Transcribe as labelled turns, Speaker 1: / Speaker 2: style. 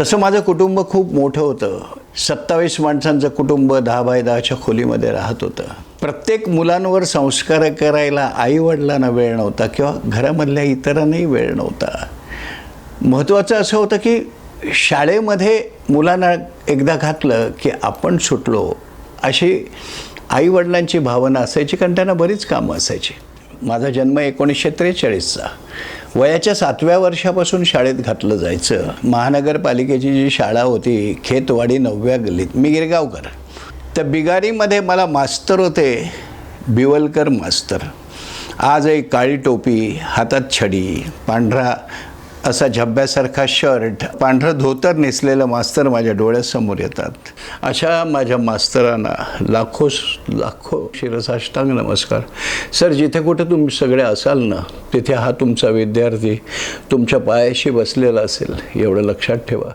Speaker 1: तसं माझं कुटुंब खूप मोठं होतं. सत्तावीस माणसांचं कुटुंब दहा बाय दहाच्या खोलीमध्ये राहत होतं. प्रत्येक मुलांवर संस्कार करायला आईवडिलांना वेळ नव्हता किंवा घरामधल्या इतरांनाही वेळ नव्हता. महत्त्वाचं असं होतं की शाळेमध्ये मुलांना एकदा घातलं की आपण सुटलो अशी आईवडिलांची भावना असायची कारण त्यांना बरीच कामं असायची. माझा जन्म एकोणीसशे त्रेचाळीसचा. वयाच्या सातव्या वर्षापासून शाळेत घातलं जायचं. महानगरपालिकेची जी शाळा होती खेतवाडी नवव्या गल्लीत. मी गिरगावकर. तर बिगारीमध्ये मला मास्तर होते बिवलकर मास्तर. आज एक काळी टोपी हातात छडी पांढरा असा झब्ब्यासारखा शर्ट पांढरं धोतर नेसलेलं मास्तर माझ्या डोळ्यासमोर येतात. अशा माझ्या मास्तरांना लाखो लाखो शिरसाष्टांग नमस्कार. सर जिथे कुठे तुम्ही सगळे असाल ना तिथे हा तुमचा विद्यार्थी तुमच्या पायाशी बसलेला असेल एवढं लक्षात ठेवा.